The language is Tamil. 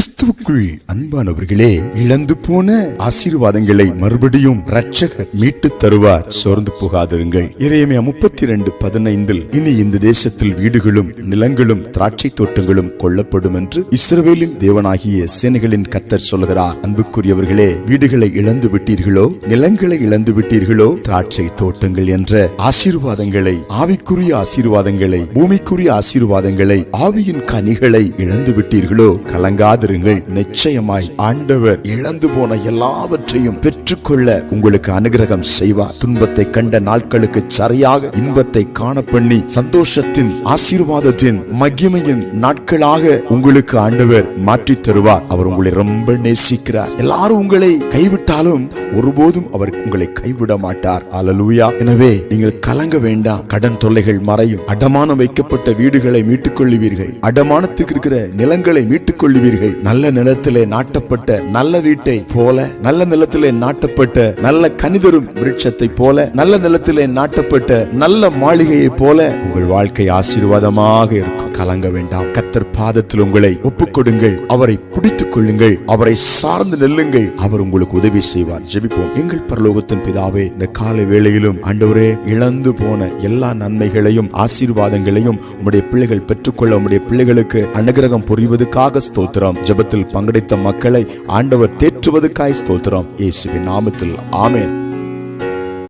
கிறிஸ்துவுக்குள் அன்பானவர்களே இழந்து போன ஆசீர்வாதங்களை மறுபடியும் ரட்சகர் மீட்டு தருவார். சோர்ந்து போகாதிருங்கள். இறையமையா முப்பத்தி ரெண்டு பதினைந்தில் இனி இந்த தேசத்தில் வீடுகளும் நிலங்களும் திராட்சை தோட்டங்களும் கொல்லப்படும் என்று இஸ்ரவேலின் தேவனாகிய சேனைகளின் கத்தர் சொல்கிறார் அன்புக்குரியவர்களே வீடுகளை இழந்து விட்டீர்களோ? நிலங்களை இழந்து விட்டீர்களோ? திராட்சை தோட்டங்கள் என்ற ஆசீர்வாதங்களை ஆவிக்குரிய ஆசீர்வாதங்களை பூமிக்குரிய ஆசீர்வாதங்களை ஆவியின் கனிகளை இழந்து விட்டீர்களோ? கலங்காதிருங்கள் நிச்சயமாய் ஆண்டவர் இழந்து போன எல்லாவற்றையும் பெற்றுக்கொள்ள உங்களுக்கு அனுகிரகம் செய்வார். துன்பத்தை கண்ட நாட்களுக்கு சரியாக இன்பத்தை காண பண்ணி சந்தோஷத்தின் ஆசீர்வாதத்தின் மகிமையின் நாட்களாக உங்களுக்கு ஆண்டவர் மாற்றி தருவார். அவர் உங்களை ரொம்ப நேசிக்கிறார். எல்லாரும் உங்களை கைவிட்டாலும் ஒருபோதும் அவர் உங்களை கைவிட மாட்டார். அலலூயா எனவே நீங்கள் கலங்க வேண்டாம். கடன் தொல்லைகள் மறையும். அடமானம் வைக்கப்பட்ட வீடுகளை மீட்டுக் கொள்ளுவீர்கள் அடமானத்துக்கு இருக்கிற நிலங்களை மீட்டுக் கொள்ளுவீர்கள் நல்ல நிலத்திலே நாட்டப்பட்ட நல்ல வீட்டை போல நல்ல நிலத்திலே நாட்டப்பட்ட நல்ல கனிதரும் விருட்சத்தை போல நல்ல நிலத்திலே நாட்டப்பட்ட நல்ல மாளிகையை போல உங்கள் வாழ்க்கை ஆசீர்வாதமாக இருக்கும். கலங்க வேண்டாம். கத்தர் பாதத்தில் உங்களை ஒப்புக் கொடுங்கள் அவரை பிடித்துக் கொள்ளுங்கள். அவரை சார்ந்து நெல்லுங்கள். அவர் உங்களுக்கு உதவி செய்வார். ஜெபிப்போம். எங்கள் பரலோகத்தின் பிதாவே இந்த காலை வேளையிலும் ஆண்டவரே இழந்து போன எல்லா நன்மைகளையும் ஆசீர்வாதங்களையும் உம்முடைய பிள்ளைகள் பெற்றுக்கொள்ள உம்முடைய பிள்ளைகளுக்கு அனுகிரகம் புரிவதற்காக ஸ்தோத்திரம். ஜெபத்தில் பங்கெடுத்த மக்களை ஆண்டவர் தேற்றுவதற்காய் ஸ்தோத்திரம். இயேசுவின் நாமத்தில். ஆமேன்.